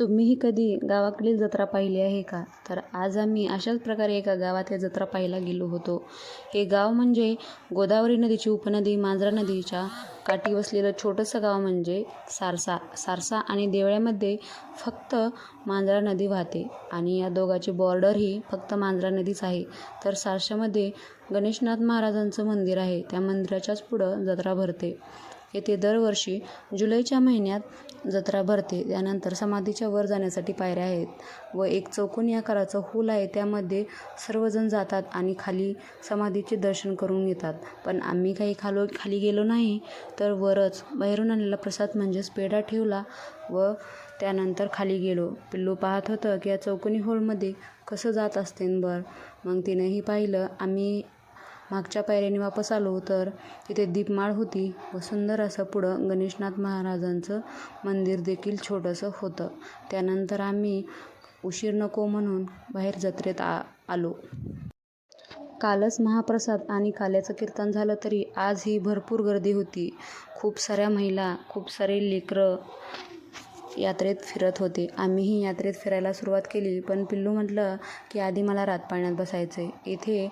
तुम्हीही कधी गावाकडील जत्रा पाहिली आहे का? तर आज आम्ही अशाच प्रकारे एका गावात जत्रा पाहायला गेलो होतो. हे गाव म्हणजे गोदावरी नदीची उपनदी मांजरा नदीच्या काठी वसलेलं छोटंसं गाव म्हणजे सारसा. सारसा आणि देवळ्यामध्ये फक्त मांजरा नदी वाहते आणि या दोघाची बॉर्डर ही फक्त मांजरा नदीच आहे. तर सारशामध्ये गणेशनाथ महाराजांचं मंदिर आहे. त्या मंदिराच्याच पुढं जत्रा भरते. येथे दरवर्षी जुलैच्या महिन्यात जत्रा भरते. त्यानंतर समाधीच्या वर जाण्यासाठी पायऱ्या आहेत व एक चौकोनी आकाराचं हूल आहे. त्यामध्ये सर्वजण जातात आणि खाली समाधीचे दर्शन करून येतात पण आम्ही काही खालो खाली गेलो नाही तर वरच बाहेरून आणलेला प्रसाद म्हणजेच पेढा ठेवला व त्यानंतर खाली गेलो. पिल्लू पाहत होतं की या चौकोनी हॉलमध्ये कसं जात असते बर? मग तिनंही पाहिलं. आम्ही मागच्या पायऱ्याने वापस आलो तर तिथे दीपमाळ होती व सुंदर असं पुढं गणेशनाथ महाराजांचं मंदिर देखील छोटंसं होतं. त्यानंतर आम्ही उशीर नको म्हणून बाहेर जत्रेत आ आलो. कालच महाप्रसाद आणि काल्याचं कीर्तन झालं तरी आज ही भरपूर गर्दी होती. खूप साऱ्या महिला खूप सारे लेकरं यात्रेत फिरत होते. आम्हीही यात्रेत फिरायला सुरुवात केली पण पिल्लू म्हटलं की आधी मला रात पाळण्यात बसायचं आहे इथे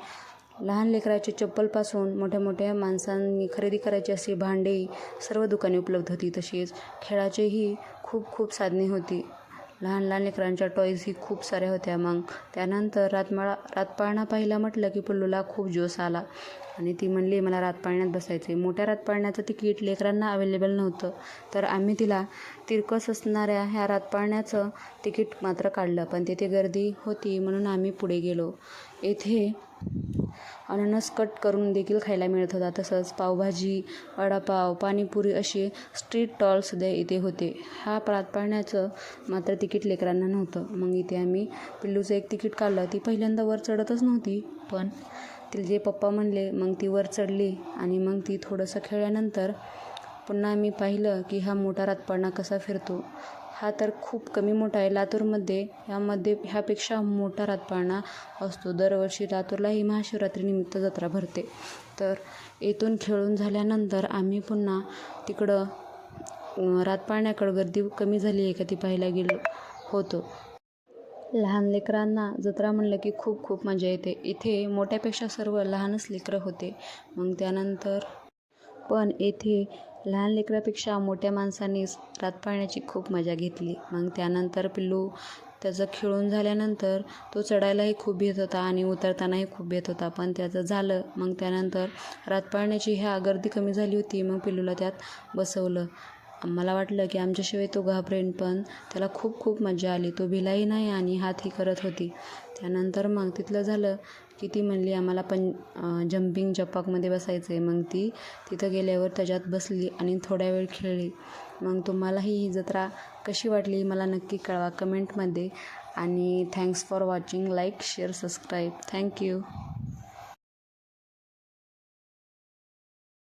लहान लेकराच्या चप्पलपासून मोठ्या मोठ्या माणसांनी खरेदी करायची अशी भांडे सर्व दुकाने उपलब्ध होती. तसेच खेळाचेही खूप खूप साधने होती. लहान लहान लेकरांच्या टॉईजही खूप साऱ्या होत्या. मग त्यानंतर रातमाळा रातपाळणा पाहिला म्हटलं की पिल्लूला खूप जोश आला. आणि ती म्हणली मला रातपाळण्यात बसायचं आहे मोठ्या रातपाळण्याचं तिकीट लेकरांना अवेलेबल नव्हतं. तर आम्ही तिला तिरकस असणाऱ्या ह्या रातपाळण्याचं तिकीट मात्र काढलं. पण तिथे गर्दी होती म्हणून आम्ही पुढे गेलो. येथे अननस कट करून देखील खायला मिळत होता. तसंच पावभाजी वडापाव पाणीपुरी असे स्ट्रीट स्टॉलसुद्धा इथे होते. हा रात पाळण्याचं मात्र तिकीट लेकरांना नव्हतं. मग इथे आम्ही पिल्लूचं एक तिकीट काढलं. ती पहिल्यांदा वर चढतच नव्हती पण तिला जे पप्पा म्हणले मग ती वर चढली आणि मग ती थोडंसं खेळल्यानंतर पुन्हा आम्ही पाहिलं की हा मोठा रातपाळणा कसा फिरतो. हा तर खूप कमी मोठा आहे. लातूरमध्ये ह्यामध्ये ह्यापेक्षा मोठा रातपाळणा असतो. दरवर्षी लातूरला ही महाशिवरात्रीनिमित्त जत्रा भरते. तर येथून खेळून झाल्यानंतर आम्ही पुन्हा तिकडं रातपाळण्याकडं गर्दी कमी झाली आहे का ती पाहायला गेलो होतो. लहान लेकरांना जत्रा म्हणलं की खूप खूप मजा येते. इथे मोठ्यापेक्षा सर्व लहानच लेकरं होते. मग त्यानंतर पण येथे लहान लेकरापेक्षा मोठ्या माणसांनीच रात पाळण्याची खूप मजा घेतली. मग त्यानंतर पिल्लू त्याचं खेळून झाल्यानंतर तो चढायलाही खूप भीत होता आणि उतरतानाही खूप भीत होता. पण त्याचं झालं. मग त्यानंतर रात पाळण्याची ह्या गर्दी कमी झाली होती. मग पिल्लूला त्यात बसवलं. मला वाटलं की आमच्याशिवाय तो घाबरेन पण त्याला खूप खूप मजा आली. तो भिलाही नाही आणि हातही करत होती. त्यानंतर मग तिथलं झालं. की ती म्हणली आम्हाला पण जम्पिंग जपाकमध्ये बसायचं आहे मग ती तिथं गेल्यावर त्याच्यात बसली आणि थोड्या वेळ खेळली. मग तुम्हालाही ही जत्रा कशी वाटली मला नक्की कळवा कमेंटमध्ये. आणि thanks for watching like share subscribe thank you